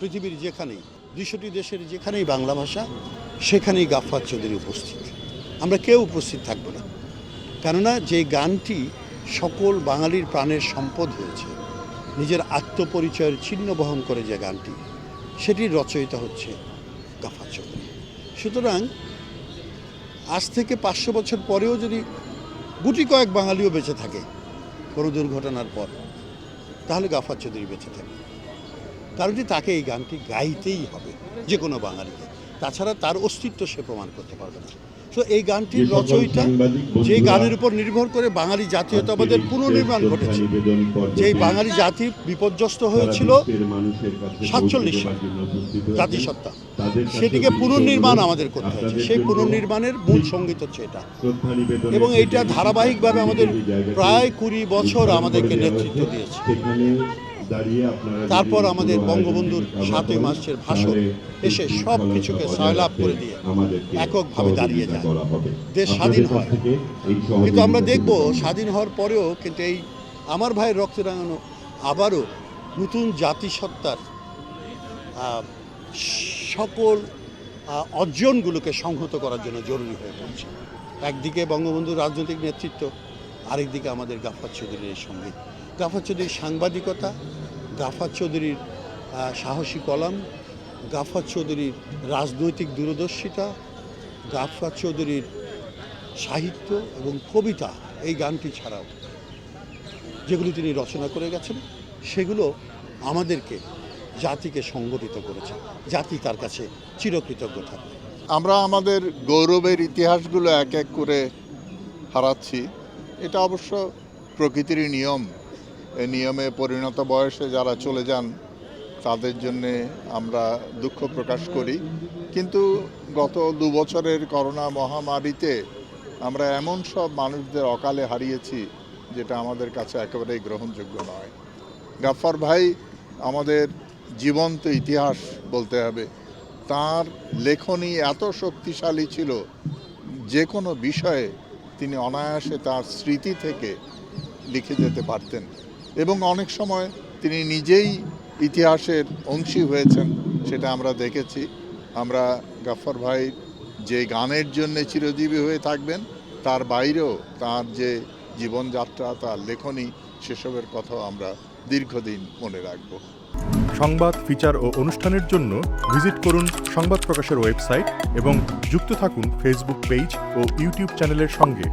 পৃথিবীর যেখানেই, দুইশোটি দেশের যেখানেই বাংলা ভাষা, সেখানেই গাফার চৌধুরী উপস্থিত। আমরা কেউ উপস্থিত থাকব না। কেননা যে গানটি সকল বাঙালির প্রাণের সম্পদ হয়েছে, নিজের আত্মপরিচয়ের চিহ্ন বহন করে যে গানটি, সেটির রচয়িতা হচ্ছে গাফফার চৌধুরী। সুতরাং আজ থেকে পাঁচশো বছর পরেও যদি গুটি কয়েক বাঙালিও বেঁচে থাকে কোনো দুর্ঘটনার পর, তাহলে গাফার চৌধুরী বেঁচে থাকে কারণ তাকে এই গানটি গাইতেই হবে যে কোনো বাঙালিকে। তাছাড়া তার অস্তিত্ব সে প্রমাণ করতে পারবে না। তো এই গানটির রচয়িতা যে গানের উপর নির্ভর করে বাঙালি জাতীয়তাবাদের পুনর্নির্মাণ ঘটেছে। যে বাঙালি জাতি বিপর্যস্ত হয়েছিল সাতচল্লিশ সাল জাতিসত্তা। সেটিকে পুনর্নির্মাণ আমাদের করতে হয়েছে। সেই পুনর্নির্মাণের মূল সংগীত হচ্ছে এটা। এবং এইটা ধারাবাহিকভাবে আমাদের প্রায় কুড়ি বছর আমাদেরকে নেতৃত্ব দিয়েছে। তারপর আমাদের বঙ্গবন্ধুর সাতই মার্চের ভাষণ এসে সব কিছুকে সয়লাভ করে দিয়ে এককভাবে দাঁড়িয়ে যায়। দেশ স্বাধীন হয়। কিন্তু আমরা দেখব স্বাধীন হওয়ার পরেও কিন্তু এই আমার ভাইয়ের রক্তে রাঙানো আবারও নতুন জাতিসত্তার সকল অর্জনগুলোকে সংহত করার জন্য জরুরি হয়ে পড়ছে। একদিকে বঙ্গবন্ধুর রাজনৈতিক নেতৃত্ব আরেকদিকে আমাদের গাফার চৌধুরীর সংগীত গাফার চৌধুরীর সাংবাদিকতা গাফার চৌধুরীর সাহসী কলাম গাফার চৌধুরীর রাজনৈতিক দূরদর্শিতা গাফার চৌধুরীর সাহিত্য এবং কবিতা এই গানটি ছাড়াও যেগুলি তিনি রচনা করে গেছেন, সেগুলো আমাদেরকে জাতিকে সংগঠিত করেছে, জাতি তার কাছে চিরকৃতজ্ঞ থাকবে। আমরা আমাদের গৌরবের ইতিহাসগুলো এক এক করে হারাচ্ছি। এটা অবশ্য প্রকৃতিরই নিয়ম। নিয়মে পরিণত বয়সে যারা চলে যান, তাদের জন্যে আমরা দুঃখ প্রকাশ করি। কিন্তু গত দু বছরের করোনা মহামারীতে আমরা এমন সব মানুষদের অকালে হারিয়েছি, যেটা আমাদের কাছে একেবারেই গ্রহণযোগ্য নয়। গাফফার ভাই, আমাদের জীবন্ত ইতিহাস বলতে হবে। তার লেখনী এত শক্তিশালী ছিল, যে কোনো বিষয়ে তিনি অনায়াসে তার স্মৃতি থেকে লিখে যেতে পারতেন। এবং অনেক সময় তিনি নিজেই ইতিহাসের অংশী হয়েছেন, সেটা আমরা দেখেছি। আমরা গাফর ভাই যে গানের জন্য চিরজীবী হয়ে থাকবেন, তার বাইরেও তার যে জীবনযাত্রা, তার লেখনী, সেসবের কথাও আমরা দীর্ঘদিন মনে রাখব। সংবাদ, ফিচার ও অনুষ্ঠানের জন্য ভিজিট করুন সংবাদ প্রকাশের ওয়েবসাইট এবং যুক্ত থাকুন ফেসবুক পেজ ও ইউটিউব চ্যানেলের সঙ্গে।